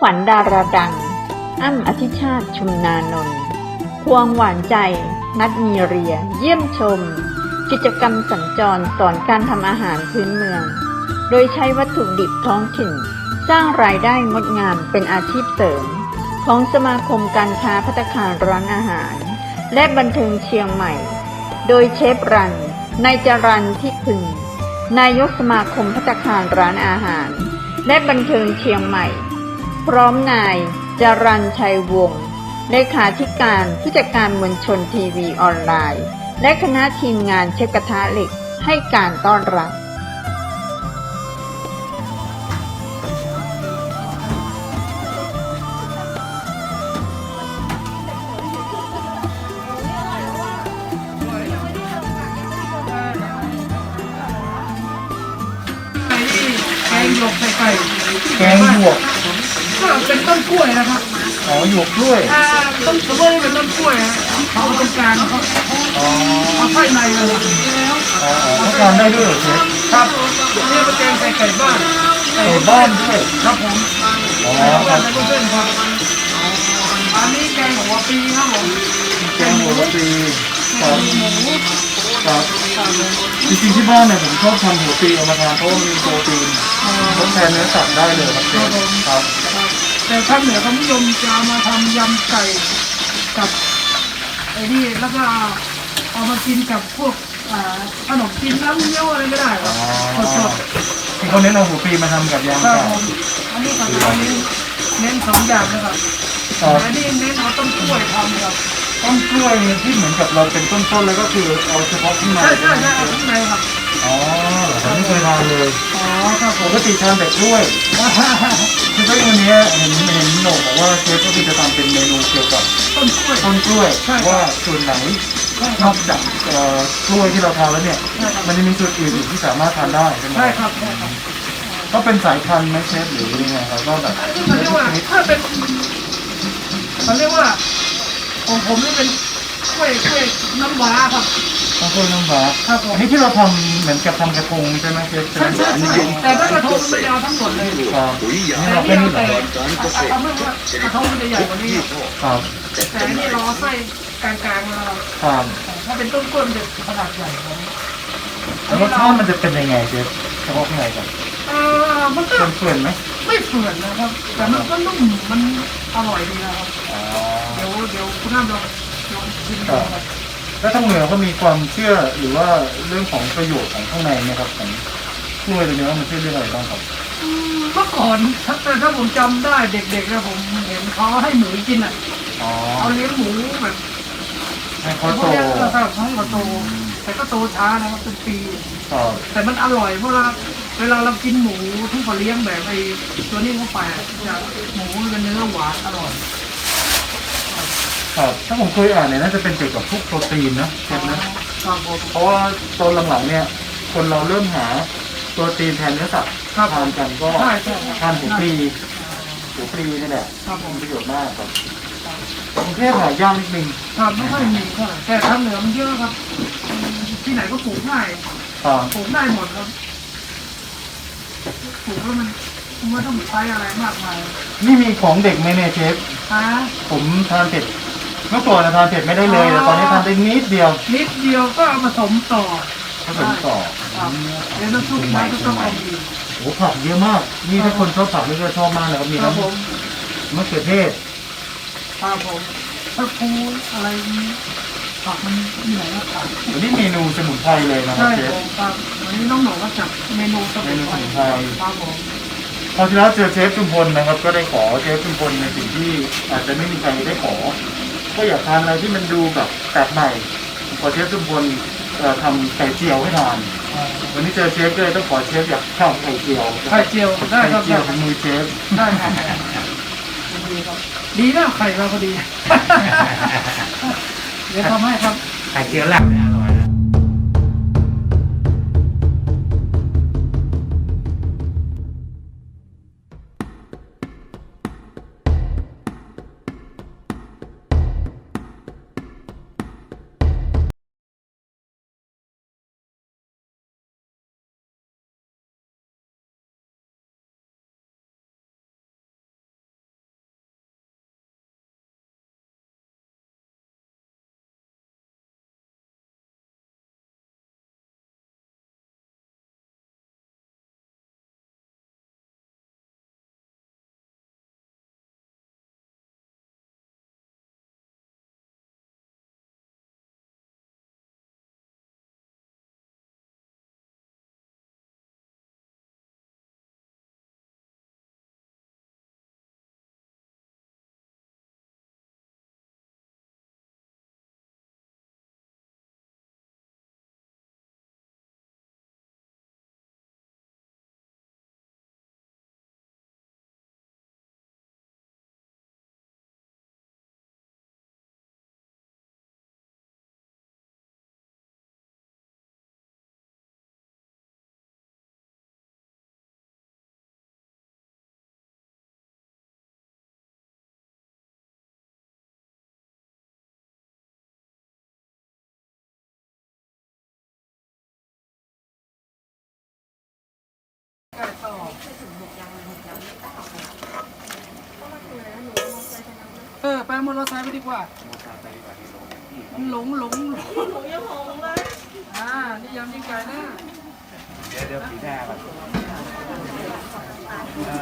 ฝันดาราดัง อ้ำอธิชาติชุมนานนท์ควงหวานใจ นัดมีเรีย เยี่ยมชม กิจกรรมสัญจรสอนการทำอาหารพื้นเมือง โดยใช้วัตถุดิบท้องถิ่น สร้างรายได้งดงามเป็นอาชีพเสริม ของสมาคมการค้าพัตตาคารร้านอาหาร และบันเทิงเชียงใหม่ โดยเชฟรันนายจรันที่พึง นายกสมาคมพัตคารร้านอาหาร และบันเทิงเชียงใหม่ พร้อมนายจรันชัยวงศ์เลขาธิการผู้จัดการมวลชนทีวีออนไลน์ และคณะทีมงานเชฟกระทะเหล็กให้การต้อนรับแกงหยวกใส่ไก่แกงหยวก ก็เป็นต้นกล้วยนะครับอ๋อหยวกกล้วยถ้าต้นกล้วยนี่เป็นต้นกล้วยนะเขาเอาตรงกลางเขาอ๋อ เอาไส้ในเลยอ๋ออ๋อเขาทานได้ด้วยเหรอเชฟครับนี่เป็นแกงใส่ไก่บ้านไก่บ้านด้วย ครับผมอ๋อไก่คบ้ารันบใส่เพื่อนๆครับอันนี้แกงหัวปีครับผมแกงหัวปีครับ หมูครับ จริงๆที่บ้านเนี่ยผมชอบทำหัวปีเอามาทานเพราะว่ามีโปรตีนทดแทนเนื้อสัตว์ได้เลยครับเชฟครับ แต่ท่านเหนือเขานิยมจะเอามาทำยำไก่กับไอ้นี่แล้วก็เอามากินกับพวกอ่าขนมจีนน้ำเงี้ยวอะไรก็ได้คอ๋รัอบสดที่เขาเน้นเอาหัวปีมาทำกับยำๆครับไก่ผมอันนี้กับอันนี้เน้นสองอย่างนะครับครับแต่อันนี้เน้นเอาต้นกล้วยทำครับต้นกล้วยเนี่ยที่เหมือนกับเราเป็นต้นๆแล้วก็คือเอาเฉพาะข้างในใช่ใช่ใช่เอาข้างในครับ อ๋อผมไม่เคยทานเลยอ๋อครับผปมกติทานแต่กล้วยคือเฮ้ยวันนี้เห็นเห็นโหนกบอกว่าเชฟก็คือจะทำเป็นเมนูเกี่ยวกับต้นกล้วยต้นกล้วยใช่ครับว่าส่วนไหนใช่นครัอบกจากเอ่อกล้วยที่เราทานแล้วเนี่ยใช่ครับมันจะมีส่วนอื่นอีกที่สามารถทานได้ใช่ไหมใช่ครับใช่ครับก็เป็นสายพันธุ์ไหมเชฟหรือยังไงครับก็แบบเขาเรียกว่าถ้าเป็นเขาเรียกว่าของผมนี่เป็น กล้วยกล้วยน้ำว้าครับต้องกล้วยน้ำว้าครับผมอันนี้ที่เราทำเหมือนกับทำกระทงใช่ไหมเชฟใช่ใช่ใช่แต่ถ้ากระทงมันจะเอาทั้งหมดเลยครับปุ๋ยยานี่แต่เรานี่เป็นเอาเหรแต่อเอาไม่ว่ากระทงมันจะใหญ่กว่านี้ยี่ห้อครับแต่อันนี่เราเอาไส้กลางๆมาครับถ้าเป็นต้นกล้วยมันจะขนาดใหญ่กว่านี้แล้วรสชาติมันจะเป็นยังไงเชฟเฉพาะข้างในก่อนเออมันก็เฟื่อนๆไหมไม่เฝื่อนนะครับแต่มันก็นุ่มมันอร่อยดีนะครับอ๋อเดี๋ยวเดี๋ยวคุณน้ำลองลองชิมดู ครับแล้วทางเหนือเขามีความเชื่อหรือว่าเรื่องของประโยชน์ของข้างในไหมครับของกล้วยตัวนี้ว่ามันช่วยเรื่องอะไรบ้างครับ อืมเมื่อก่อนถ้าถ้าผมจำได้เด็กๆนะผมเห็นเขาให้หมูกินอะอ๋อเอาเลี้ยงหมูแบบให้เขาโตเลี้ยงแล้วก็ให้เขาโตแต่ก็โตช้านะครับเป็นปี ครับแต่มันอร่อยเพราะว่าเวลาเรากินหมูที่เขาเลี้ยงแบบไอ้ตัวนี้เข้าไปอะจะหมูเป็นเนื้อหวานอร่อย ครับถ้าผมเคยอ่านเนี่ยน่าจะเป็นเกี่ยวกับพวกโปรตีนนะเชฟนะครับผมเพราะว่าตอนหลังๆเนี่ย คนเราเริ่มหาโปรตีนแทนเนื้อสัตว์ครับทานกันก็ใช่ใช่ทานหัวปลีหัวปลีนี่แหละครับผมมีประโยชน์มากครับกรุงเทพหายากนิดนึงครับไม่ค่อยมีเท่าไหร่แต่ทางเหนือมันเยอะครับ ที่ไหนก็ปลูกง่ายครับปลูกได้หมดครับปลูกแล้วมันมัน ไม่ต้องใช้อะไรมากมายนี่มีของเด็กไหมเนี่ยเชฟ ฮะผมทานเผ็ดเมื่อก่อนนะทานเผ็ดไม่ได้เลยแต่ตอนนี้ทานได้นิดเดียวนิดเดียวก็เอามาผสมต่อผสมต่อครับเดี๋ยวน้ำซุปน้ำก็ต้องเอาดีโอ้ผักเยอะมาก นี่ถ้าคนชอบผักนี่ก็ชอบมากเลยครับมีครับน้ำผมมะเขือเทศครับผมถ้าพูอะไรนี้ผักมันมีไหนก็ตัดวันนี้เมนูสมุนไพรเลยนะครัใช่บเชผฟมครับวันนี้น้องหนูก็จัดเมนูสมุนไพรเมนูสมุนไพร ครับผม คราวที่แล้วเจอเชฟชุมพลนะครับ ก็ได้ขอเชฟชุมพลในสิ่งที่อาจจะไม่มีใครได้ขอ ก็อยากทานอะไรที่มันดูแบบแปลกใหม่ขอเชฟชุมพลเอ่อทำไก่เจียวให้ทานวันนี้เจอเชฟก็เลยต้องขอเชฟอยากทำไก่เจียวไข่เจียวได้ไก่ครับเจียวเป็นมือเชฟได้ครับดีครับดีนะไข่เราพอดีเดี๋ยวทำให้ครับไข่เจียวหลัก อร่อยนะอไปมอเตอร์ไซค์ไปดีกว่าโมซาไปดีกว่าที่โลกมันหลงหลงหลงหลงยังหลงเลยอ่านี่ยำยิ่งใหญ่นะเดี๋ยวเดี๋ยวสีหน้าก่อน